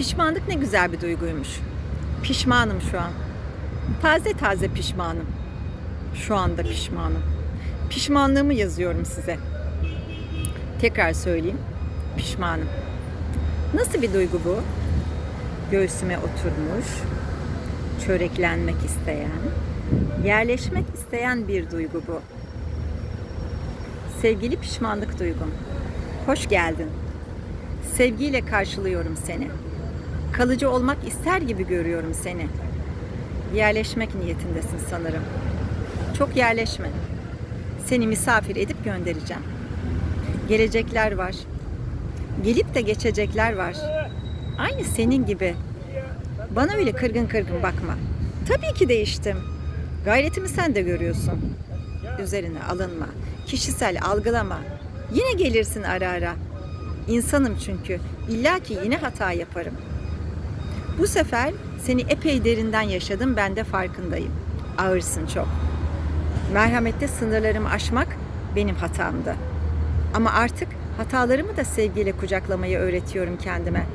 Pişmanlık ne güzel bir duyguymuş. Pişmanım şu an. Taze taze pişmanım. Şu anda pişmanım. Pişmanlığımı yazıyorum size. Tekrar söyleyeyim. Pişmanım. Nasıl bir duygu bu? Göğsüme oturmuş, çöreklenmek isteyen, yerleşmek isteyen bir duygu bu. Sevgili pişmanlık duygum. Hoş geldin. Sevgiyle karşılıyorum seni. Kalıcı olmak ister gibi görüyorum seni. Yerleşmek niyetindesin sanırım. Çok yerleşme. Seni misafir edip göndereceğim. Gelecekler var. Gelip de geçecekler var. Aynı senin gibi. Bana öyle kırgın kırgın bakma. Tabii ki değiştim. Gayretimi sen de görüyorsun. Üzerine alınma. Kişisel algılama. Yine gelirsin ara ara. İnsanım çünkü. İlla ki yine hata yaparım. Bu sefer seni epey derinden yaşadım ben de farkındayım. Ağırsın çok. Merhamette sınırlarımı aşmak benim hatamdı. Ama artık hatalarımı da sevgiyle kucaklamayı öğretiyorum kendime.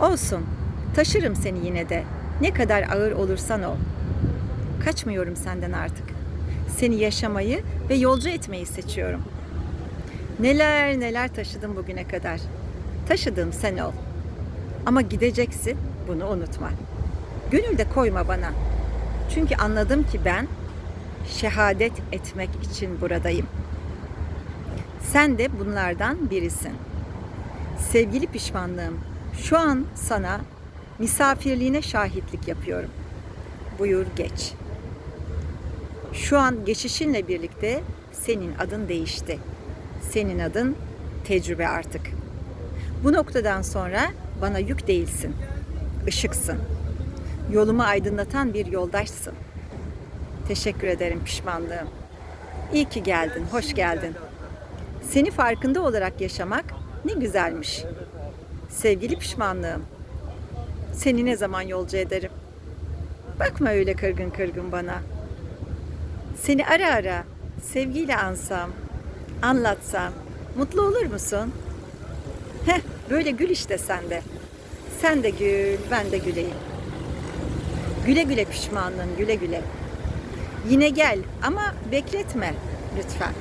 Olsun. Taşırım seni yine de. Ne kadar ağır olursan ol. Kaçmıyorum senden artık. Seni yaşamayı ve yolcu etmeyi seçiyorum. Neler neler taşıdım bugüne kadar. Taşıdığım sen ol. Ama gideceksin, bunu unutma. Gönül de koyma bana. Çünkü anladım ki ben şehadet etmek için buradayım. Sen de bunlardan birisin. Sevgili pişmanlığım, şu an sana misafirliğine şahitlik yapıyorum. Buyur geç. Şu an geçişinle birlikte senin adın değişti. Senin adın tecrübe artık. Bu noktadan sonra bana yük değilsin. Işıksın. Yolumu aydınlatan bir yoldaşsın. Teşekkür ederim pişmanlığım. İyi ki geldin, hoş geldin. Seni farkında olarak yaşamak ne güzelmiş. Sevgili pişmanlığım. Seni ne zaman yolcu ederim? Bakma öyle kırgın kırgın bana. Seni ara ara sevgiyle ansam, anlatsam mutlu olur musun? Heh, böyle gül işte sen de. Sen de gül, ben de güleyim. Güle güle pişmanlığım, güle güle. Yine gel ama bekletme lütfen.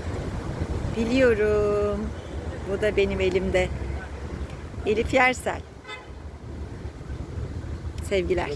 Biliyorum. Bu da benim elimde. Elif Yersel. Sevgiler.